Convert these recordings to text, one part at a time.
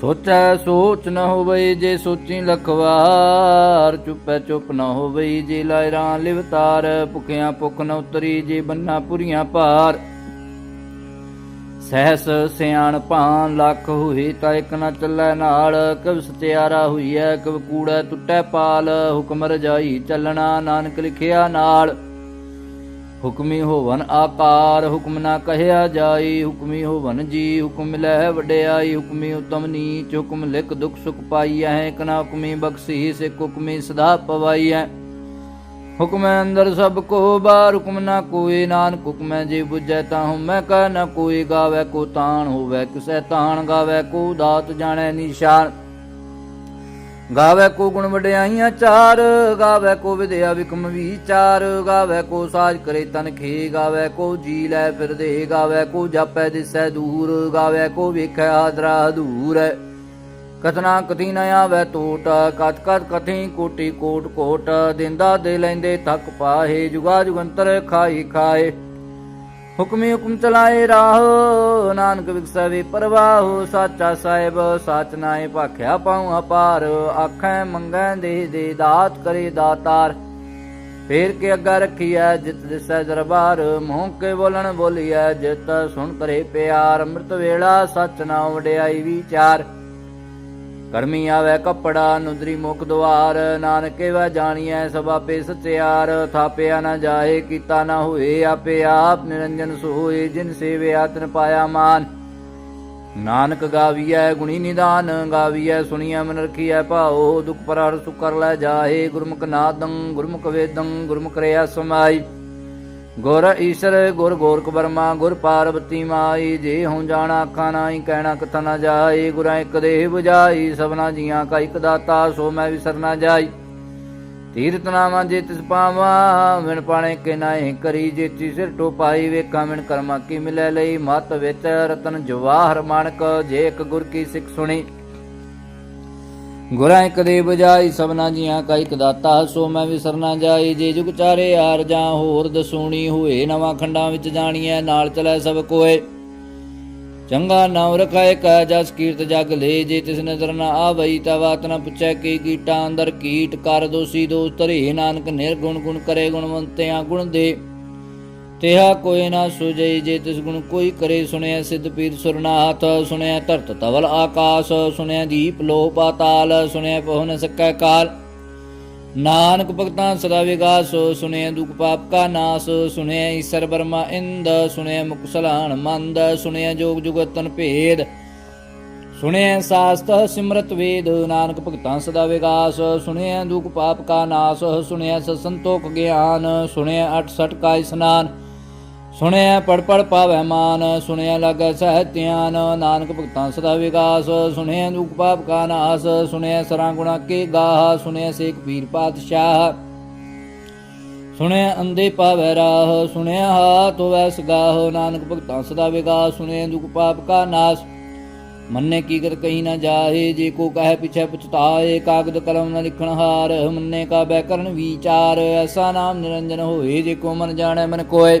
ਸੋਚੈ ਸੋਚ ਨ ਹੋਵਈ ਜੇ ਸੋਚੀ ਲਖਵਾਰ, ਚੁੱਪੈ ਚੁੱਪ ਨ ਹੋਵਈ ਜੇ ਲਾਇਰਾਂ ਲਿਵਤਾਰ, ਭੁਖਿਆਂ ਭੁਖ ਨ ਉਤਰੀ ਜੇ ਬੰਨਾ ਪੁਰੀਆਂ ਭਾਰ। ਸਹਿਸ ਸਿਆਣ ਭਾਂ ਲੱਖ ਹੋਈ ਤਾਂ ਇਕ ਨ ਚੱਲੈ ਨਾਲ ਕਬ ਸਤਿਆਰਾ ਹੋਈਐ ਕਬ ਕੂੜਾ ਟੁੱਟੈ ਪਾਲ, ਹੁਕਮ ਰਜਾਈ ਚੱਲਣਾ ਨਾਨਕ ਲਿਖਿਆ ਨਾਲ। ਹੁਕਮੀ ਹੋਵਨ ਆਕਾਰ, ਹੁਕਮ ਨਾ ਕਹਿਆ ਜਾਈ। ਹੁਕਮੀ ਹੋਵਨ ਜੀ, ਹੁਕਮ ਮਿਲੈ ਵਡਿਆਈ। ਹੁਕਮੀ ਉਤਮ ਨੀਚ, ਹੁਕਮ ਲਿਖ ਦੁਖ ਸੁਖ ਪਾਈਐ। ਕਨਾ ਹੁਕਮੀ ਬਖਸ਼ੀ ਸੇ ਹੁਕਮੀ ਸਦਾ ਪਵਾਈਐ। ਹੁਕਮੈ ਅੰਦਰ ਸਭ ਕੋ ਬਾਰ, ਹੁਕਮ ਨਾ ਕੋਈ। ਨਾਨਕ ਹੁਕਮੈ ਜੇ ਬੁਝੈ ਤਾ ਹਉ ਮੈਂ ਕਹ ਨਾ ਕੋਈ। ਗਾਵੇ ਕੋ ਤਾਣ, ਹੋਵੇ ਕਿਸੈ ਤਾਣ। ਗਾਵੇ ਕੋ ਦਾਤ, ਜਾਣੈ ਨਿਸ਼ਾਨ। ਗਾਵੇ ਕੋ ਗੁਣ ਵਡਿਆਈਆਂ ਚਾਰ, ਗਾਵੇ ਕੋ ਵਿਦਿਆ ਵਿਕਮ ਵਿਚਾਰ ਗਾਵੇ ਕੋ ਸਾਜ ਕਰੇ ਤਨ ਖੇ, ਗਾਵੇ ਕੋ ਜੀ ਲੈ ਫਿਰਦੇ, ਗਾਵੇ ਕੋ ਜਾਪੈ ਦਿਸੈ ਦੂਰ, ਗਾਵੇ ਕੋ ਵੇਖੈ ਆਦਰਾ ਦੂਰ। ਕਤਨਾ ਕਥੀ ਨ ਆਵੇ ਟੋਟ ਕਤ ਕਤ ਕਥੀ ਕੋਟੀ ਕੋਟ ਕੋਟ, ਦਿੰਦਾ ਦੇ ਲੈਂਦੇ ਥੱਕ ਪਾਹੇ, ਜੁਗਾ ਜੁਗੰਤਰ ਖਾਈ ਖਾਏ ਹੁਕਮੀ ਹੁਕਮ ਚਲਾਏ ਰਾਹ, ਨਾਨਕ ਵਿਗਸਵੇ ਪਰਵਾਹ, ਸਾਚਾ ਸਾਹਿਬ, ਸਾਚ ਨਾਏ ਭਾਖਿਆ ਪਾਉ ਅਪਾਰ, ਆਖੈ ਮੰਗੈ ਦੇ ਦੇ ਦਾਤ ਕਰੇ ਦਾਤਾਰ। ਫੇਰ ਕੇ ਅੱਗਾ ਰੱਖੀਐ ਜਿਤ ਦਿਸੈ ਦਰਬਾਰ, ਮੂੰਹ ਕੇ ਬੋਲਣ ਬੋਲੀਐ ਜਿਤ ਸੁਣ ਕਰੇ ਪਿਆਰ, ਅੰਮ੍ਰਿਤ ਵੇਲਾ ਸਚ ਨਾ ਵਡਿਆਈ ਵਿਚਾਰ। ਕਰਮੀ ਆਵੇ ਕੱਪੜਾ, ਨੁਦਰੀ ਮੁਖ ਦੁਆਰ, ਨਾਨਕੇ ਵਾ ਜਾਣੀਐ ਸਭ ਆਪੇ ਸਚਿਆਰ ਥਾਪਿਆ ਨਾ ਜਾਏ, ਕੀਤਾ ਨਾ ਹੋਏ ਆਪੇ ਆਪ, ਨਿਰੰਜਨ ਸੋਏ ਜਿਨ ਸੇਵਿਆ ਤਨ ਪਾਇਆ ਮਾਨ। ਨਾਨਕ ਗਾਵੀਐ ਗੁਣੀ ਨਿਦਾਨ, ਗਾਵੀਐ ਸੁਣੀਐ ਮਨ ਰਖੀਐ ਭਾਉ, ਦੁਖ ਪਰਹਰ ਸੁਖ ਕਰ ਲੈ ਜਾਹੇ ਗੁਰਮੁਖ ਨਾਦੰ, ਗੁਰਮੁਖ ਵੇਦੰ, ਗੁਰਮੁਖ ਰਿਆ ਸਮਾਈ। ਗੁਰ ਈਸ਼ਰ, ਗੁਰ ਗੋਰਖ ਬਰਮਾ ਗੁਰ ਪਾਰਵਤੀ ਮਾਈ, ਜੇ ਹਉ ਜਾਣਾ ਅੱਖਾਂ ਨਾਹੀ, ਕਹਿਣਾ ਕਥਾ ਨਾ ਜਾਏ, ਗੁਰਾਂ ਇੱਕ ਦੇਹ 부ਜਾਈ ਸਭਨਾ ਜੀਆਂ ਕਾ ਇੱਕ ਦਾਤਾ, ਸੋ ਮੈਂ ਵਿਸਰਨਾ ਜਾਈ। ਤੀਰਤ ਨਾਮਾ ਜੇ ਤਿਸ ਪਾਵਾਂ ਮਿਣ ਪਾਣੇ ਕੇ ਨਾਹੀ ਕਰੀ ਜੇਤੀ ਸਿਰ ਟੋਪਾਈ ਵੇਖਾਂ ਮਿਣ ਕਰਮਾ ਕੀ ਮਿਲੇ ਲਈ। ਮਤ ਵਿੱਚ ਰਤਨ ਜਵਾਹਰ ਮਾਨਕ ਜੇ ਇੱਕ ਗੁਰ ਕੀ ਸਿੱਖ ਸੁਣੀ। ਗੁਰਾਂ ਇਕ ਦੇ ਬਜਾਈ ਸਭਨਾ ਜੀਆਂ ਕਾ ਇੱਕ ਦਾਤਾ, ਸੋ ਮੈਂ ਵਿਸਰ ਨਾ ਜਾਈ, ਜੇ ਜੁਗ ਚਾਰੇ ਆਰ ਜਾਂ ਹੋਰ ਦਸੂਣੀ ਹੋਏ, ਨਵਾਂ ਖੰਡਾਂ ਵਿੱਚ ਜਾਣੀਐ, ਨਾਲ ਚਲੇ ਸਭ ਕੋਏ। ਚੰਗਾ ਨਾਮ ਰਖਾਏ, ਕਾ ਜਸ ਕੀਰਤ ਜਗ ਲੈ, ਜੇ ਤਿਸ ਨਜ਼ਰ ਨਾ ਆਵਈ ਤਾ ਬਾਤ ਨਾ ਪੁੱਛੈ ਕੀ ਕੀਟਾਂ ਅੰਦਰ ਕੀਟ, ਕਰ ਦੋਸੀ ਦੋਸ ਧਰੇ ਨਾਨਕ ਨਿਰਗੁਣ ਗੁਣ ਕਰੇ ਗੁਣਵੰਤਿਆਂ ਗੁਣ ਦੇ। ਤਿਹਾ ਕੋਈ ਨਾ ਸੁਜਈ ਜੇ ਤਿਸ ਗੁਣ ਕੋਈ ਕਰੇ ਸੁਣਿਆ ਸਿੱਧ ਪੀਰ ਸੁਰਨਾਥ, ਸੁਣਿਆ ਧਰਤ ਤਵਲ ਆਕਾਸ, ਸੁਣਿਆ ਦੀਪ ਲੋ ਪਾਤਾਲ, ਸੁਣਿਆ ਪਹੁ ਨ ਸਕੈ ਕਾਲ। ਨਾਨਕ ਭਗਤਾਂ ਸਦਾ ਵਿਗਾਸ, ਸੁਣਿਆ ਦੁਖ ਪਾਪ ਕਾ ਨਾਸ, ਸੁਣਿਆ ਈਸ਼ਰ ਬਰਮਾ ਇੰਦ, ਸੁਣਿਆ ਮੁਖ ਮੰਦ, ਸੁਣਿਆ ਜੋਗ ਜੁਗਤਨ ਭੇਦ, ਸੁਣਿਆ ਸਾਸਤ ਸਿਮਰਤ ਵੇਦ, ਨਾਨਕ ਭਗਤਾਂ ਸਦਾ ਵਿਗਾਸ, ਸੁਣਿਆ ਦੁਖ ਪਾਪ ਕਾ ਨਾਸ, ਸੁਣਿਆ ਸਤ ਸੰਤੋਖ ਗਿਆਨ, ਸੁਣਿਆ 68 ਕਾ ਇਸਨਾਨ ਸੁਣਿਆ ਪੜ ਪੜ ਪਾਵੈ ਮਾਨ, ਸੁਣਿਆ ਲਗੈ ਸਹਿ ਧਿਆਨ, ਨਾਨਕ ਭਗਤਾਂ ਸਦਾ ਵਿਗਾਸ ਸੁਣਿਆ ਦੁਖ ਪਾਪ ਕਾ ਨਾਸ, ਸੁਣਿਆ ਸਰਾਂ ਗੁਣਾ ਕੇ ਗਾਹ, ਸੁਣਿਆ ਸੇਖ ਪੀਰ ਪਾਤਸ਼ਾਹ, ਸੁਣਿਆ ਅੰਦੇ ਪਾਵੈ ਰਾਹ, ਸੁਣਿਆ ਹਾਥ ਹੋਵੈ ਗਾਹ, ਨਾਨਕ ਭਗਤਾਂ ਸਦਾ ਵਿਗਾਸ ਸੁਣਿਆ ਦੁਖ ਪਾਪ ਕਾ ਨਾਸ। ਮੰਨੇ ਕੀਗਤ ਕਹੀ ਨਾ ਜਾਹੇ, ਜੇ ਕੋ ਕਹੇ ਪਿਛੈ ਪਛਤਾਏ, ਕਾਗਦ ਕਲਮ ਨ ਲਿਖਣ ਹਾਰ, ਮੰਨੇ ਕਾ ਬੈਕਰਨ ਵਿਚਾਰ, ਐਸਾ ਨਾਮ ਨਿਰੰਜਨ ਹੋਏ, ਜੇ ਕੋ ਮਨ ਜਾਣੈ ਮਨ ਕੋਏ।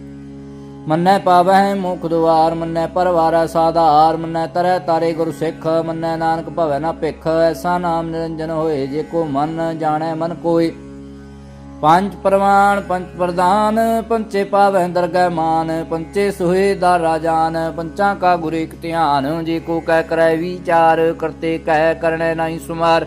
ਮੰਨੈ ਪਾਵਹਿ ਮੁਖ ਦੁਆਰ, ਮੰਨੈ ਪਰਵਾਰੈ ਸਾਧਾਰ, ਮੰਨੈ ਤਰੈ ਤਾਰੇ ਗੁਰ ਸਿੱਖ, ਮੰਨੈ ਨਾਨਕ ਭਵੈ ਨਾ ਭਿਖ, ਐਸਾ ਨਾਮ ਨਿਰੰਜਨ ਹੋਏ ਜੇ ਕੋ ਮਨ ਜਾਣੈ ਮਨ ਕੋਈ ਪੰਜ ਪ੍ਰਮਾਣ ਪੰਜ ਪ੍ਰਦਾਨ ਪੰਚੇ ਪਾਵੈ ਦਰਗਹਿ ਮਾਨ, ਪੰਚੇ ਸੁਹੇ ਦਾ ਰਾਜਾਨ, ਪੰਚਾਂ ਕਾ ਗੁਰ ਇਕ ਧਿਆਨ, ਜੇ ਕੋ ਕਹਿ ਕਰੈ ਵਿਚਾਰ, ਕਰਤੇ ਕਹਿ ਕਰਣੈ ਨਹੀਂ ਸੁਮਾਰ।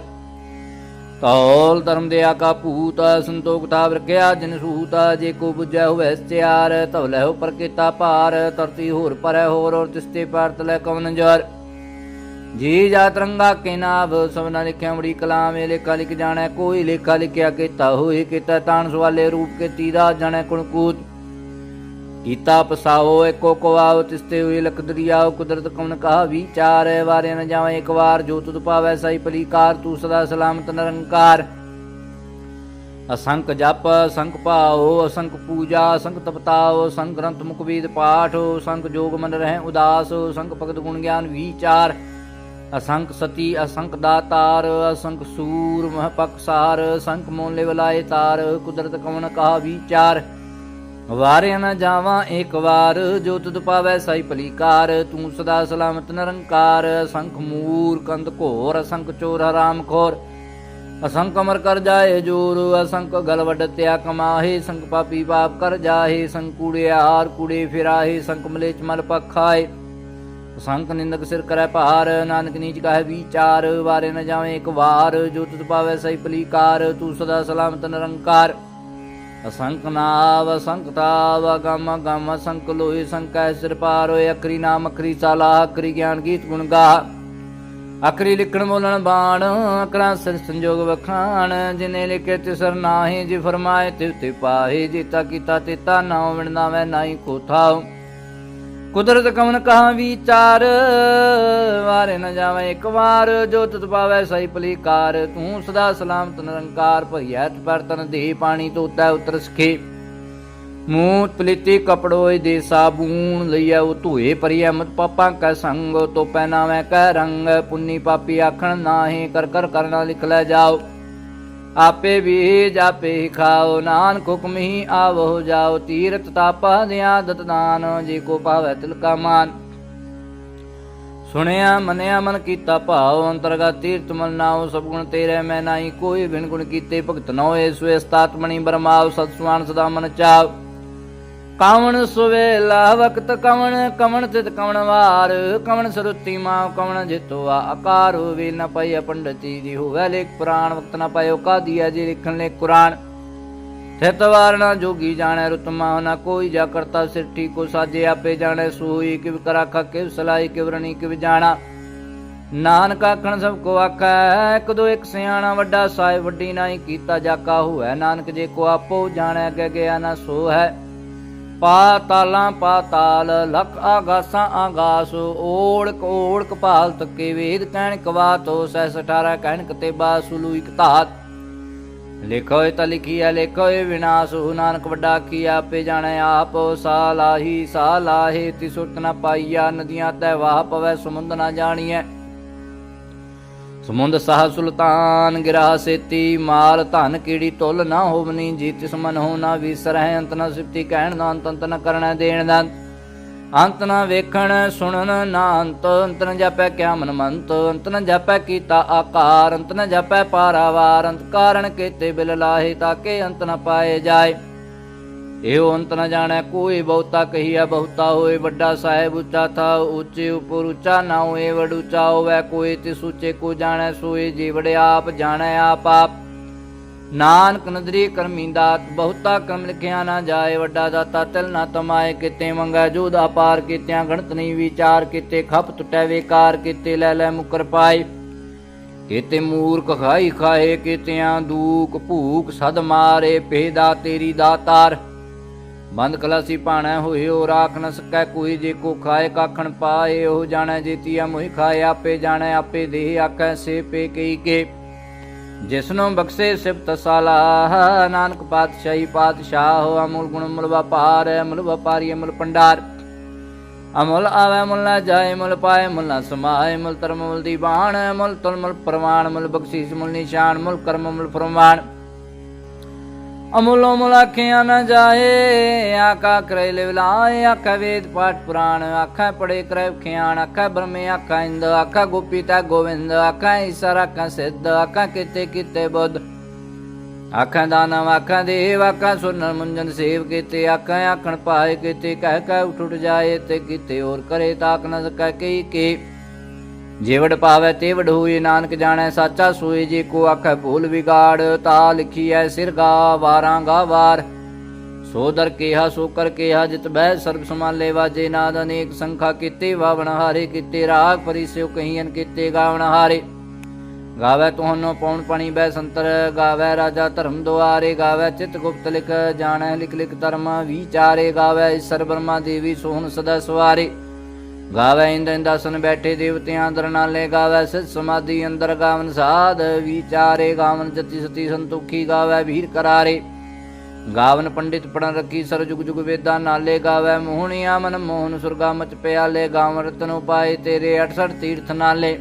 ਤੌਲ ਧਰਮ ਦੇ ਆਕਾ ਭੂਤ ਸੰਤੋਖ ਥਾਵ ਰਖਿਆ ਜਿਨ ਸੂਤ ਜੇ ਕੋ ਬੁਝੈ ਹੋਵੈ ਸਚਿਆਰ, ਧਵ ਲੈ ਉਪਰ ਕੀਤਾ ਭਾਰ, ਧਰਤੀ ਹੋਰ ਪਰੈ ਹੋਰ, ਔਰ ਤਿਸਤੇ ਪਾਰਤ ਲੈ ਕਵਨ ਜਰ ਜੀ ਜਾ ਤਰੰਗਾ ਕੇ ਨਾਭ ਸਭਨਾ ਲਿਖਿਆ ਬੜੀ ਕਲਾਮ, ਇਹ ਲੇਖਾ ਲਿਖ ਜਾਣੈ, ਕੋਈ ਲੇਖਾ ਲਿਖਿਆ ਕੀਤਾ ਹੋਏ ਕੀਤਾ ਤਾਣ ਸਵਾਲੇ ਰੂਪ ਕੇ ਤੀਰਾ ਜਾਣੈ ਕੁਣਕੂਤ ਕੀਤਾ। ਕੀਤਾ ਪਸਾਓ ਏਕੋ ਕਵਾਓ ਤਿਸਤੇ ਹੋਏ ਲਖ ਦਰਿਆਓ, ਕੁਦਰਤ ਕਉਨ ਕਹਾ ਵਿਚਾਰ ਵਾਰੇ ਨ ਜਾਵੇਂ ਇੱਕ ਵਾਰ, ਜੋ ਤੁਧ ਪਾਵੈ ਸਾਈ ਪਲੀਕਾਰ ਤੂੰ ਸਦਾ ਸਲਾਮਤ ਨਿਰੰਕਾਰ। ਅਸੰਖ ਜਪ ਅਸੰਖ ਭਾਓ ਅਸੰਖ ਪੂਜਾ ਅਸੰਖ ਤਪਤਾਓ ਅਸੰਖ ਗ੍ਰੰਥ ਮੁਖ ਵੇਦ ਪਾਠ ਅਸੰਖ ਜੋਗ ਮਨ ਰਹਿ ਉਦਾਸ ਅਸੰਖ ਭਗਤ ਗੁਣ ਗਿਆਨ ਵਿਚਾਰ। ਅਸੰਖ ਸਤੀ ਅਸੰਖ ਦਾਤਾਰ ਅਸੰਖ ਸੂਰ ਮਹ ਪਕਸਾਰ ਅਸੰਖ ਮੋਲੇ ਵਲਾਏ ਤਾਰ, ਕੁਦਰਤ ਕਵਨ ਕਹਾ ਵਿਚਾਰ। ਵਾਰਿਆ ਨਾ ਜਾਵਾਂ ਇੱਕ ਵਾਰ, ਜੋ ਤੁਧ ਪਾਵੈ ਸਾਈ ਭਲੀਕਾਰ ਤੂੰ ਸਦਾ ਸਲਾਮਤ ਨਿਰੰਕਾਰ, ਅਸੰਖ ਮੂਰ ਕੰਦ ਘੋਰ, ਅਸੰਖ ਚੋਰ, ਹਰਾਮ ਖੋਰ। ਅਸੰਖ ਅਮਰ ਕਰ ਜਾਏ ਜੋਰ ਅਸੰਖ ਗਲ ਵਡਤਿਆ ਕਮਾਹੇ। ਸੰਖ ਪਾਪੀ ਪਾਪ ਕਰ ਜਾਹੇ, ਸੰਖ ਕੂੜੇ ਹਾਰ ਕੂੜੇ ਫਿਰਾਹੇ, ਸੰਖ ਮਲੇਚ ਮਲ ਪਖਾਏ। ਅਸੰਖ ਨਿੰਦਕ ਸਿਰ ਕਰੈ ਭਾਰ, ਨਾਨਕ ਨੀਚ ਕਹੈ ਵਿਚਾਰ। ਵਾਰੇ ਨ ਜਾਵੇਂ ਇੱਕ ਵਾਰ, ਜੋ ਤੁਧ ਪਾਵੈ ਸਈ ਭਲੀਕਾਰ ਤੂੰ ਸਦਾ ਸਲਾਮਤ ਨਿਰੰਕਾਰ। ਅਸੰਕ ਨਾਵ, ਅਸੰਖ ਗਮ ਗਮ ਅਸੰਖ ਲੋਏ ਸੰਕੈ ਸਿਰ ਪਾਰ ਹੋਏ ਅਕਰੀ ਨਾਮ ਅਕਰੀ ਸਾਲਾ ਅਕਰੀ ਗਿਆਨ ਗੀਤ ਗੁਣ ਗਾ। ਅਕਰੀ ਲਿਖਣ ਬੋਲਣ ਬਾਣ ਅਕੜਾ ਸਿਰ ਸੰਜੋਗ ਵਖਾਣ, ਜਿਨੇ ਲਿਖੇ ਤਿਸਰ ਨਾਹੀ, ਜੀ ਫਰਮਾਏ ਤਿਵ ਤੇ ਪਾਹੇ, ਜੀਤਾ ਕੀਤਾ ਤੇਤਾ, ਨਾਉ ਵਿਣਨਾ ਮੈਂ ਨਾਹੀ ਕੋਥਾਉ ਕੁਦਰਤ ਕਵਨ ਕਹਾ ਵਿਚਾਰ? ਵਾਰੇ ਨ ਜਾਵੇ ਇੱਕ ਵਾਰ, ਜੋ ਤਤ ਪਾਵੈ ਸਈ ਭਲੀਕਾਰ। ਤੂੰ ਸਦਾ ਸਲਾਮਤ ਨਿਰੰਕਾਰ ਭਈਐ ਤਨ ਦੇ ਪਾਣੀ ਤੋਤੈ ਉਤਰ ਸਖੇ। ਮੂਤ ਪਲੀਤੀ ਕਪੜੋਏ ਦੇ ਸਾਬੂਨ ਲਈਐ, ਉਹ ਧੂਏ ਪਰਿਐ ਮਤ ਪਾਪਾਂ ਕੈ ਸੰਗ ਤੋ ਪਹਿਨਾਵੇਂ ਕੈ ਰੰਗ। ਪੁੰਨੀ ਪਾਪੀ ਆਖਣ ਨਾਹੀ, ਕਰ ਕਰ ਕਰਨਾ ਲਿਖ ਲੈ ਜਾਓ। ਆਪੇ ਬੀਜ ਆਪੇ ਹੀ ਖਾਓ, ਨਾਨਕ ਹੁਕਮ ਹੀ ਆਵੋ, ਜਾਓ ਤੀਰਤ ਤਾਪਾ ਦੇ ਦਤਦਾਨ ਜੇ ਕੋ ਪਾਵੈ ਤਿਲਕਾ ਮਾਨ। ਸੁਣਿਆ, ਮਨਿਆ, ਮਨ ਕੀਤਾ ਭਾਉ, ਅੰਤਰਗਤ ਤੀਰਤ ਮਨ ਨਾਉ, ਸਭ ਗੁਣ ਤੇਰੇ ਮੈਂ ਨਾਹੀ ਕੋਈ ਬਿਨ ਗੁਣ ਕੀਤੇ ਭਗਤ ਨਾ ਹੋਏ ਸਵੇ ਸਤਾਤਮਣੀ ਬਰਮਾਉ, ਸਤ ਸੁਆਨ ਸਦਾ ਮਨ ਚਾਵ ਕਵਣ ਸੁਵੇਲਾ ਵਕਤ ਕਵਣ ਕਵਣ ਤਿਤ ਕਵਣ ਵਾਰ, ਕਵਣ ਸਰੁੱਤੀ ਮਾ, ਕਵਣ ਜਿਤਵਾ ਆਕਾਰ, ਹੋਵੇ ਨ ਪਈ ਪੰਡਤੀ ਦੀ, ਹੋਵੇ ਲੇਖ ਪੁਰਾਣ, ਵਕਤ ਨ ਪਾਇਓ ਕਾਦੀਆ ਜੀ ਲਿਖਣ ਲੈ ਕੁਰਾਨ। ਥਿਤ ਵਾਰਣਾ ਜੋਗੀ ਜਾਣੈ ਰਤਮਾ ਨਾ ਕੋਈ ਜਾ ਕਰਤਾ ਸਿਰਠੀ ਕੋ ਸਾਜੇ ਆਪੇ ਜਾਣੈ ਸੋਈ, ਕਿਵ ਕਰਾਖਾ ਕਿਵ ਸਲਾਈ, ਕਿਵ ਰਣੀ, ਕਿਵ ਜਾਣਾ। ਨਾਨਕ ਆਖਣ ਸਭ ਕੋ ਆਖੈ, ਇੱਕ ਦੋ ਇੱਕ ਸਿਆਣਾ ਵੱਡਾ ਸਾਹਿਬ ਵੱਡੀ ਨਾਹੀ ਕੀਤਾ ਜਾਕਾ ਹੋਐ। ਨਾਨਕ ਜੇ ਕੋ ਆਪੋ ਜਾਣੈ, ਅੱਗੇ ਗਿਆ ਨਾ ਸੋ ਹੈ ਪਾਤਾਲਾਂ ਪਾਤਾਲ, ਲਖ ਆਗਾਸਾਂ ਆਗਾਸ, ਓੜਕ ਓੜਕ ਭਾਲ ਤੱਕੇ ਵੇਦ ਕਹਿਣ ਕਵਾਤੋ, ਸਹਿ 18 ਕਹਿਣ ਕਤੇ ਬਾਸੁਲੂ ਇਕ ਧਾਤ ਲਿਖੋਏ ਤਾਂ ਲਿਖੀਆ ਲਿਖੋਏ ਵਿਨਾਸ਼, ਹੁ ਨਾਨਕ ਵੱਡਾ ਕੀ ਆਪੇ ਜਾਣੈ ਆਪ ਸਾ ਲਾਹੀ ਸਾ ਲਾਹੇ ਤੀ ਸੁਰਤ ਨਾ ਪਾਈਆ, ਨਦੀਆਂ ਤੈ ਵਾਹ ਪਵੈ, ਸਮੁੰਦ ਨਾ ਜਾਣੀਐ। ਸਮੁੰਦ ਸਾਹ ਸੁਲਤਾਨ ਗਿਰਾ ਸੇਤੀ, ਮਾਲ ਧਨ ਕੀੜੀ ਤੁਲ ਨਾ ਹੋਵਨੀ ਜੀ ਤਿਸ ਮਨ ਹੋ ਨਾ ਵਿਸਰਹਿ, ਅੰਤ ਨਾ ਸਿਫਤੀ ਕਹਿਣ ਦਾ ਅੰਤ ਅੰਤ ਨਾ ਕਰਣਾ ਦੇਣ ਦਾ। ਅੰਤ ਨਾ ਵੇਖਣ ਸੁਣਨ ਨਾ ਅੰਤ ਅੰਤ ਨ ਜਾਪੈ ਕਿਆ ਮਨ ਮੰਤ ਅੰਤ ਨ ਜਾਪੈ ਕੀਤਾ ਆਕਾਰ, ਅੰਤ ਨ ਜਾਪੈ ਪਾਰਾਵਾਰ, ਅੰਤ ਕਾਰਣ ਕੀਤੇ ਬਿਲ ਲਾਹੇ ਤਾਕੇ ਅੰਤ ਨ ਪਾਏ ਜਾਏ। ਇਹੋ ਅੰਤ ਨ ਜਾਣੈ, ਕੋਈ ਬਹੁਤਾ ਕਹੀਆ ਬਹੁਤਾ ਹੋਏ ਵੱਡਾ ਸਾਹਿਬ ਉੱਚਾ ਥਾ, ਉੱਚੇ ਉਪਰ ਉੱਚਾ ਨਾ ਹੋਏ ਵਡ ਉੱਚਾ ਹੋਵੇ, ਕੋਈ ਤੇ ਸੁਚੇ ਕੋ ਜਾਣੈ, ਸੋਏ ਜੀਵੜ ਆਪ ਜਾਣੈ ਆਪ ਆਪ। ਨਾਨਕ ਨਦਰੀ ਕਰਮੀਂਦਾ ਬਹੁਤਾ ਕਰਮ ਲਿਖਿਆ ਨਾ ਜਾਏ, ਵੱਡਾ ਦਾਤਾ ਤਿਲ ਨਾ ਤਮਾਏ, ਕਿਤੇ ਮੰਗਾ ਜੋਦਾ ਪਾਰ, ਕੀਤਿਆਂ ਗਣਤ ਨਹੀਂ ਵਿਚਾਰ, ਕੀਤੇ ਖਪ ਟੁੱਟੈ ਵੇਕਾਰ, ਕੀਤੇ ਲੈ ਲੈ ਮੁਕਰ ਪਾਏ। ਕਿਤੇ ਮੂਰਖ ਖਾਈ ਖਾਏ, ਕਿਤਿਆਂ ਦੂਕ ਭੂਖ ਸਦ ਮਾਰੇ ਪੇਦਾ ਤੇਰੀ ਦਾਤਾਰ। ਬੰਦ ਕਲਾਸੀ ਪਾਣਾ ਹੋਇਓ ਰਾਖ ਨ ਸਕੈ ਕੋਈ ਜੇ ਕੋ ਖਾਏ, ਕਾਖਣ ਪਾਏ, ਉਹ ਜਾਣੈ ਜੀਤੀਆ ਮੋਹਿ ਖਾਏ, ਆਪੇ ਜਾਣੈ, ਆਪੇ ਦੇਹ ਆਕੈ ਸੇ ਪੇ ਕਈ ਕੇ। ਜਿਸਨੂੰ ਬਖਸ਼ੇ ਸਿਫਤ ਸਾਲਾ, ਨਾਨਕ ਪਾਤਸ਼ਾਹੀ ਪਾਤਸ਼ਾਹ, ਅਮੁਲ ਗੁਣ ਮੁਲ ਵਪਾਰ ਮੁਲ ਵਪਾਰੀ ਮੁਲ ਪੰਡਾਰ ਅਮੁਲ ਆਵੇ ਮੁਲ ਨਾ ਜਾਏ ਮੁਲ ਪਾਏ ਮੁਲ ਨਾ ਸਮਾਏ ਮੁਲ ਧਰਮ ਮੁਲ ਦੀਵਾਨ ਮੁਲ ਤੁਲ ਮੁਲ ਪ੍ਰਮਾਣ ਮੁਲ ਬਖਸ਼ੀਸ ਮੁਲ ਨਿਸ਼ਾਨ ਮੁਲ ਕਰਮ ਮੁਲ ਫਰਮਾਨ ਅਮੁਲੋ ਮੁਲ ਆਖਿਆ ਨਾ ਜਾਏ ਆਕਾ ਕਰੇ ਲਿਵਲਾਏ ਆਖਾ ਵੇਦ ਪਾਠ ਪੁਰਾਣ, ਆਖਾ ਪੜੇ ਕਰੇ ਖਿਆਣ, ਆਖਾ ਬ੍ਰਹਮੇ, ਆਖਾ ਇੰਦ, ਆਖਾ ਗੋਪੀ ਤਾ ਗੋਵਿੰਦ, ਆਖਾ ਈਸ਼ਰ ਆਖਾ ਸਿੱਧ, ਆਖਾ ਕਿਤੇ ਕਿਤੇ ਬੁੱਧ। ਆਖਾਂ ਦਾਨਵ, ਆਖਾਂ ਦੇਵ, ਆਖਾਂ ਸੁਨਰ ਮੁੰਜਨ ਸੇਵ ਕੀਤੇ, ਆਖਾਂ ਆਖਣ ਪਾਏ ਕੀਤੇ, ਕਹਿ ਕਹਿ ਉਠ ਉਠ ਜਾਏ ਤੇ ਕੀਤੇ ਹੋਰ ਕਰੇ ਤਾਕ ਨ ਸਕੈ ਕਈ ਕੇ। ਜੇਵੜ ਪਾਵੈ ਤੇਵੜ ਹੋਏ ਨਾਨਕ ਜਾਣੈ ਸਾਚਾ ਸੋਏ ਜੇ ਕੋ ਆਖੈ ਭੂਲ ਵਿਗਾੜ, ਤਾ ਲਿਖੀਐ ਸਿਰ ਗਾ ਵਾਰਾਂ ਗਾ ਵਾਰ। ਸੋ ਦਰ ਕੇਹਾ, ਸੋ ਕਰ ਕੇਹਾ, ਜਿਤ ਬਹਿ ਸਰਬ ਸਮਾਲੇ ਵਾਜੇ, ਨਾਦ ਅਨੇਕ ਸੰਖਾ ਕੀਤੇ, ਵਾਵਣ ਹਾਰੇ ਕੀਤੇ, ਰਾਗ ਪਰਿਸਿਓ ਕਹੀਨ ਕੀਤੇ, ਗਾਵਣ ਹਾਰੇ। ਗਾਵੇ ਤੁਹਾਨੂੰ ਪੌਣ ਪਣੀ ਬੈ ਸੰਤਰ, ਗਾਵੇ ਰਾਜਾ ਧਰਮ ਦੁਆਰੇ, ਗਾਵੇ ਚਿਤ ਗੁਪਤ ਲਿਖ, ਜਾਣੈ ਲਿਖ ਲਿਖ ਧਰਮ ਵਿਚਾਰੇ, ਗਾਵੇ ਈਸ਼ਰ ਬ੍ਰਹਮਾ ਦੇਵੀ ਸੋਹਣ ਸਦਾ ਸਵਾਰੇ। ਗਾਵੇ ਇੰਦਰ ਇੰਦਾਸਨ ਬੈਠੇ ਦੇਵਤਿਆਂ ਅੰਦਰ ਨਾਲੇ ਗਾਵੇ ਸਿਧ ਸਮਾਧੀ ਅੰਦਰ ਗਾਵਨ ਸਾਧ, ਵਿਚਾਰੇ ਗਾਵਨ ਜਤੀ ਸਤੀ ਸੰਤੁਖੀ ਗਾਵੇ ਵੀਰ ਕਰਾਰੇ। ਗਾਵਨ ਪੰਡਿਤ ਪੜਨ ਰੱਖੀ ਸਰ ਜੁਗ ਜੁਗ ਵੇਦਾਂ ਨਾਲੇ ਗਾਵੇ ਮੋਹਣੀਆਂ ਮਨ ਮੋਹਨ ਸੁਰਗਾ ਮਚ ਪਿਆਲੇ, ਗਾਵਨ ਰਤਨ ਉਪਾਏ ਤੇਰੇ 68 ਤੀਰਥ ਨਾਲੇ।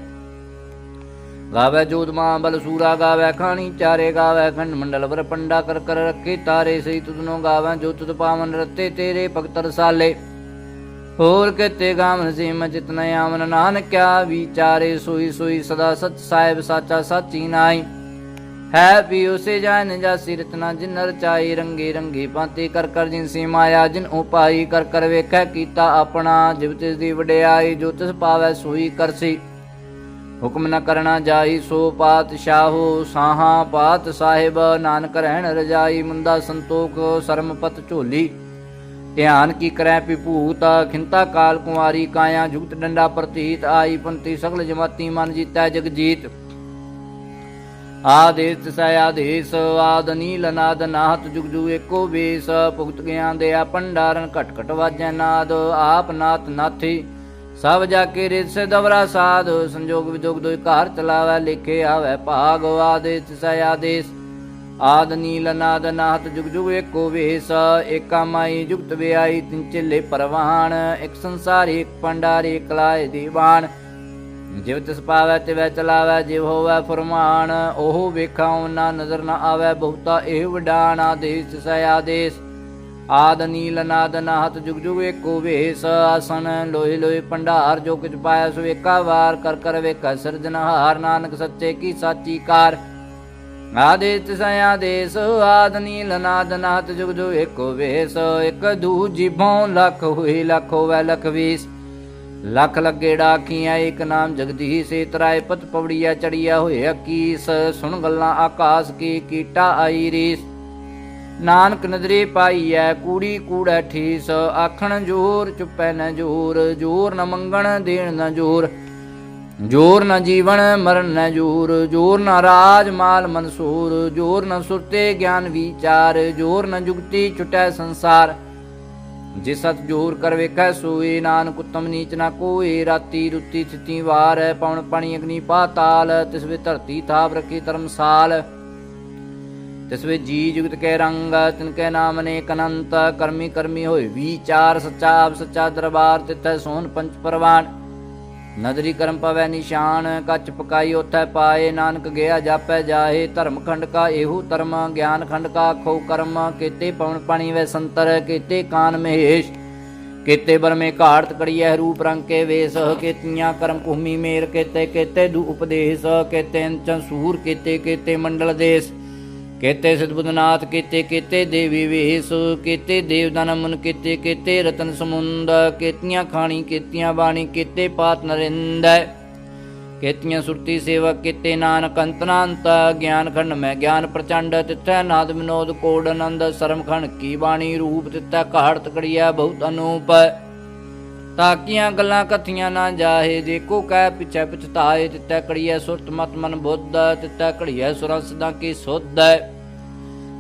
ਗਾਵੇ ਜੋਤ ਮਾਂ ਬਲ ਸੂਰਾ, ਗਾਵੇ ਖਾਣੀ ਚਾਰੇ, ਗਾਵੇ ਖੰਡ ਮੰਡਲ ਵਰ ਪੰਡਾ ਕਰ ਕਰ ਰੱਖੇ ਤਾਰੇ, ਸਹੀ ਤੁਧਨੋ ਗਾਵੇ ਜੋ ਤੁਧ ਪਾਵਨ ਰਤੇ ਤੇਰੇ ਭਗਤ ਰਸਾਲੇ। ਹੋਰ ਕਿਤੇ ਗਾਵਨ ਸੀਮ ਜਿਤਨ ਆਵਨ ਨਾਨਕਿਆ, ਵਿਚਾਰੇ ਸੋਈ ਸੋਈ ਸਦਾ ਸਚ ਸਾਹਿਬ ਸਾਚਾ ਸਾਚੀ ਨਾਈ ਹੈ ਵੀ ਉਸੇ ਜਾਨ ਜਾਸੀ ਰਤਨਾ ਜਿਨ ਰਚਾਈ ਰੰਗੇ ਰੰਗੇ ਪਾਤੇ ਕਰ ਕਰ ਜਿਨ ਸੀ ਮਾਇਆ, ਜਿਨ ਉਪਾਈ ਕਰ ਕਰ ਵੇਖੈ ਕੀਤਾ ਆਪਣਾ, ਜਿਵ ਤਿਸ ਦੀ ਵਡਿਆਈ ਜੋ ਤਿਸ ਪਾਵੈ ਸੋਈ ਕਰਸੀ ਹੁਕਮ ਨ ਕਰਨਾ ਜਾਈ ਸੋ ਪਾਤਸ਼ਾਹੋ, ਸਾਹਾ ਪਾਤ ਸਾਹਿਬ, ਨਾਨਕ ਰਹਿਣ ਰਜਾਈ ਮੁੰਦਾ ਸੰਤੋਖ, ਸਰਮਪਤ ਝੋਲੀ। ਧਿਆਨ ਕੀ ਕਰੈ ਪਿਭੂਤ ਖਿੰਤਾ ਕਾਲ ਕੁਮਾਰੀ ਕਾਇਆ ਜੁਗਤ ਡੰਡਾ ਪ੍ਰਤੀਤ, ਆਈ ਪੰਤੀ ਸਗਲ ਜਮਾਤੀ ਮਨ ਜੀਤੈ ਜਗ ਆਦੇਸ ਤਿਸੈ ਆਦੇਸ, ਆਦ ਨੀਲ ਨਾਦ ਨਾਹਤ ਜੁਗ ਜੁਗ ਏਕੋ ਵੇਸ ਭੁਗਤ ਗਿਆਨ ਦੇ ਆ ਭੰਡਾਰਨ ਘਟ ਘਟ ਵਾਜੈ ਨਾਦ, ਆਪ ਨਾਥ ਨਾਥੀ। ਸਭ ਜਾ ਕੇ ਰਿਤ ਸੇ ਦਵਰਾ ਸਾਧ, ਸੰਜੋਗ ਵਿਜੋਗ ਦੋਇ ਘਰ ਚਲਾਵੈ, ਲਿਖੇ ਆਵੈ ਭਾਗ। ਆਦੇਸ ਤਿਸੈ ਆਦੇਸ ਆਦ ਨੀਲ ਨਾਦ ਨਾਹਤ ਜੁਗ ਜੁਗ ਏਕੋ ਵੇਸ, ਏਕਾ ਮਾਈ ਜੁਗਤ ਵਿਆਈ ਤਿਨ ਚਿਲੇ ਪਰਵਾਨ, ਇੱਕ ਸੰਸਾਰੀ, ਇੱਕ ਪੰਡਾਰੀ ਇੱਕ ਦੀਵਾਨ। ਜਿਵ ਤਿਸ ਪਾਵੈ ਤਿਵੈ ਚਲਾਵੈ, ਜਿਵ ਹੋਵੈ ਫਰਮਾਨ, ਉਹ ਵੇਖਾਂ ਉਹਨਾਂ ਨਜ਼ਰ ਨਾ ਆਵੈ, ਬਹੁਤਾ ਇਹ ਵਡਾਨ ਆਦੇਸ, ਤਿਸੈ ਆਦੇਸ। ਆਦ ਨੀਲ ਨਾਦ ਨਾਹਤ ਜੁਗ ਜੁਗ ਏਕੋ ਵੇਸ ਆਸਨ ਲੋਹਿ ਲੋਹਿ ਭੰਡਾਰ, ਜੋ ਕਿਛ ਪਾਇਆ ਸੋ ਏਕਾ ਵਾਰ ਕਰ ਕਰ ਵੇਖੈ ਸਿਰਜਨਹਾਰ ਨਾਨਕ ਸੱਚੇ ਕੀ ਸਾਚੀ ਕਾਰ। ਆਦੇਸ ਤਿਸੈ ਆਦ ਨੀਲ ਨਾਦ ਨਾਹਤ ਜੁਗ ਜੁਗ ਏਕੋ ਵੇਸ, ਇਕ ਦੂ ਜਿਭੋਂ ਲੱਖ ਹੋਈ ਲੱਖ ਹੋਵੈ ਲਖ ਵੀਸ। ਲੱਖ ਲੱਗੇੜਾ ਆਖੀਆਂ ਏਕ ਨਾਮ ਜਗਦੀਸ਼ ਸੇ ਪਤ ਪਵੜੀਆ ਚੜੀਆ ਹੋਏ ਅਕੀਸ। ਸੁਣ ਗੱਲਾਂ ਆਕਾਸ ਕੀ ਕੀਟਾ ਆਈ ਰੀਸ। ਨਾਨਕ ਨਦਰੇ ਪਾਈਐ, ਕੂੜੀ ਕੂੜੈ ਠੀਸ। ਆਖਣ ਜੋਰ, ਚੁੱਪੈ ਨ ਜੋਰ। ਜੋਰ ਨ ਮੰਗਣ, ਦੇਣ ਨ ਜੋਰ। ਜੋਰ ਨ ਜੀਵਨ, ਮਰਨ ਨ ਜੋਰ ਜੋਰ ਨ ਰਾਜ ਮਾਲ ਮਨਸੂਰ, ਜੋਰ ਨ ਸੁਰਤੇ ਗਿਆਨ ਵਿਚਾਰ, ਜੋਰ ਨ ਜੁਗਤੀ ਛੁਟੈ ਸੰਸਾਰ। ਜੇ ਸਤ ਜੋਰ ਕਰ ਵੇਖੈ, ਸੋਏ ਨਾਨਕ ਉਤਮ ਨੀਚ ਨਾ ਕੋਏ। ਰਾਤੀ ਰੁੱਤੀ ਥਿਤੀ ਵਾਰ, ਪਵਨ ਪਾਣੀ ਅਗਨੀ ਪਾਤਾਲ ਤਿਸ ਵੇ ਧਰਤੀ ਥਾਪ ਰਖੀ ਧਰਮਸਾਲ ਤਿਸ ਵੇ ਜੀ ਜੁਗਤ ਕੈ ਰੰਗ, ਤਿਨ ਕੈ ਨਾਮ ਨੇ ਅਨੰਤ, ਕਰਮੀ ਕਰਮੀ ਹੋਏ ਵਿਚਾਰ ਸੱਚਾ ਆਪ ਸੱਚਾ ਦਰਬਾਰ, ਤਿਥੈ ਸੋਨ ਪੰਚ ਪਰਵਾਨ। ਨਦਰੀ ਕਰਮ ਪਵੈ ਨਿਸ਼ਾਨ, ਕੱਚ ਪਕਾਈ ਉਥੈ ਪਾਏ, ਨਾਨਕ ਗਿਆ ਜਾਪੈ ਜਾਹੇ, ਧਰਮ ਖੰਡ ਕਾ ਇਹੋ ਧਰਮ, ਗਿਆਨ ਖੰਡ ਕਾ ਖੋ ਕਰਮ, ਕੀਤੇ ਪਵਨ ਪਾਣੀ ਵੈ ਸੰਤਰ, ਕੀਤੇ ਕਾਨ ਮਹੇਸ਼, ਕੀਤੇ ਬਰਮੇ ਘਾੜਤ ਕੜੀਐ ਰੂਪ ਰੰਗ ਕੇ ਵੇਸ, ਕੀਤੀਆਂ ਕਰਮ ਭੂਮੀ ਮੇਰ, ਕੀਤੇ ਕੀਤੇ ਦੂ ਉਪਦੇਸ਼, ਕੀਤੇ ਅੰਚਨ ਸੂਰ, ਕੀਤੇ ਕੀਤੇ ਮੰਡਲ ਦੇਸ। ਕੀਤੇ ਸਿਧਬੁਦਨਾਥ ਕੀਤੇ ਕੀਤੇ ਦੇਵੀ ਵੇਸ, ਕੀਤੇ ਦੇਵਦਾਨ ਮਨ ਕੀਤੇ ਕੀਤੇ ਰਤਨ ਸਮੁੰਦ, ਕੀਤੀਆਂ ਖਾਣੀ, ਕੀਤੀਆਂ ਬਾਣੀ, ਕੀਤੇ ਪਾਤ ਨਰਿੰਦ, ਕੀਤੀਆਂ ਸੁਰਤੀ ਸੇਵਕ ਕੀਤੇ ਨਾਨਕ ਅੰਤਨਾੰਤ, ਗਿਆਨ ਖੰਡ ਮੈਂ ਗਿਆਨ ਪ੍ਰਚੰਡ, ਤਿੱਥੈ ਨਾਦ ਵਿਨੋਦ ਕੋੜ ਆਨੰਦ, ਸਰਮ ਖੰਡ ਕੀ ਬਾਣੀ ਰੂਪ, ਤਿੱਥੈ ਕਹਾੜ ਤਕੜੀਆ ਬਹੁਤ ਅਨੂਪ। ਤਾਕੀਆਂ ਗੱਲਾਂ ਕਥੀਆਂ ਨਾ ਜਾਹੇ ਜੇ ਕੋ ਕਹਿ ਪਿਛੈ ਪਛਤਾਏ ਤਿੱਤੈ ਕੜੀਐ ਸੁਰਤ ਮਤ ਮਨ ਬੁੱਧ ਤਿੱਤੈ ਕੜੀਐ ਸੁਰਾਂ ਸਦਾ ਕੀ ਸੁਧ।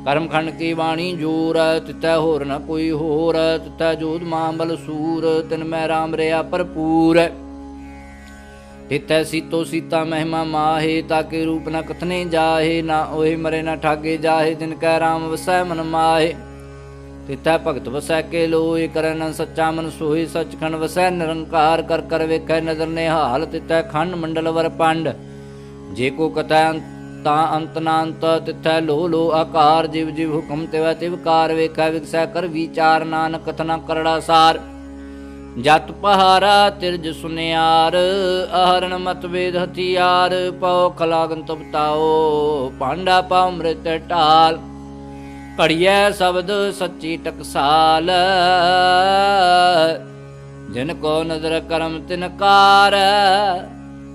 ਕਰਮ ਖੰਡ ਕੀ ਬਾਣੀ ਜੋਰ ਤਿੱਤੈ ਹੋਰ ਨ ਕੋਈ ਹੋਰ ਤਿੱਤੈ ਜੋਧ ਮਾਂ ਸੂਰ, ਤਿਨ ਮੈਂ ਰਾਮ ਰਿਆ ਭਰਪੂਰ। ਤਿੱਤੈ ਸੀਤੋ ਸੀਤਾ ਮਹਿਮਾ ਮਾਹੇ ਤਾਕੇ ਰੂਪ ਨ ਕਥਨੇ ਜਾਹੇ, ਨਾ ਓਏ ਮਰੇ ਨ ਠਾਗੇ ਜਾਹੇ ਜਿਨ ਕੈ ਰਾਮ ਵਸੈ ਮਨ ਮਾਹੇ। ਤਿੱਥੈ ਭਗਤ ਵਸੈ ਕੇ ਲੋਏ ਕਰਨ ਸੱਚਾ ਮਨ ਸੋਈ ਸਚਖੰਡ ਵਸੈ ਨਿਰੰਕਾਰ, ਕਰ ਕਰ ਵੇਖੈ ਨਦਰ ਨਿਹਾਲ ਤਿਤੈ ਖੰਡ ਮੰਡਲ ਵਰ ਪੰਡ। ਜੇ ਕੋ ਕਥੈ ਤਾਂ ਅੰਤ ਨਾ ਅੰਤ ਲੋ ਲੋ ਆਕਾਰ, ਜਿਵ ਜਿਵ ਹੁਕਮ ਤਿਵੈ ਤਿਵਕਾਰ ਵੇਖੈ ਵਿਗਸੈ ਕਰ ਵਿਚਾਰ, ਨਾਨਕ ਕਥਨਾ ਕਰੜਾ ਸਾਰ। ਜਤ ਪਹਾਰਾ ਤਿਰਜ ਸੁਨਿਆਰ ਆਹਰਣ ਮਤ ਹਥਿਆਰ, ਪਉ ਖਲਾਗਨ ਤਪਤਾਓ ਪਾਂਡਾ ਪਾ ਅੰਮ੍ਰਿਤ ਢਾਲ। ਘੜੀਐ ਸ਼ਬਦ ਸੱਚੀ ਟਕਸਾਲ, ਜਿਨ ਕੋ ਨਜ਼ਰ ਕਰਮ ਤਿਨ ਕਾਰ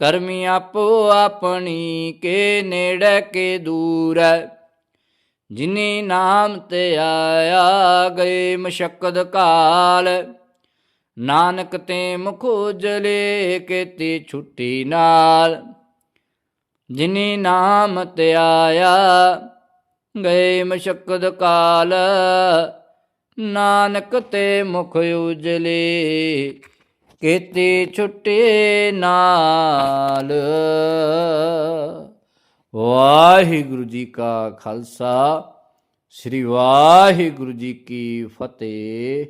ਕਰਮੀ ਆਪੋ ਆਪਣੀ ਕੇ ਨੇੜੇ ਕੇ ਦੂਰ ਜਿਨੇ ਨਾਮ ਤੇ ਆਇਆ ਗਏ ਮਸ਼ਕਦ ਕਾਲ। ਨਾਨਕ ਤੇ ਮੁਖ ਉਜਲੇ ਕੀਤੀ ਛੁੱਟੀ ਨਾਲ। ਜਿਨੇ ਨਾਮ ਤੇ ਆਇਆ ਗਏ ਮਸ਼ਕਦ ਕਾਲ। ਨਾਨਕ ਤੇ ਮੁਖ ਉਜਲੇ ਕੀਤੀ ਛੁੱਟੀ ਨਾਲ। ਵਾਹਿਗੁਰੂ ਜੀ ਕਾ ਖਾਲਸਾ ਸ੍ਰੀ ਵਾਹਿਗੁਰੂ ਜੀ ਕੀ ਫਤਿਹ।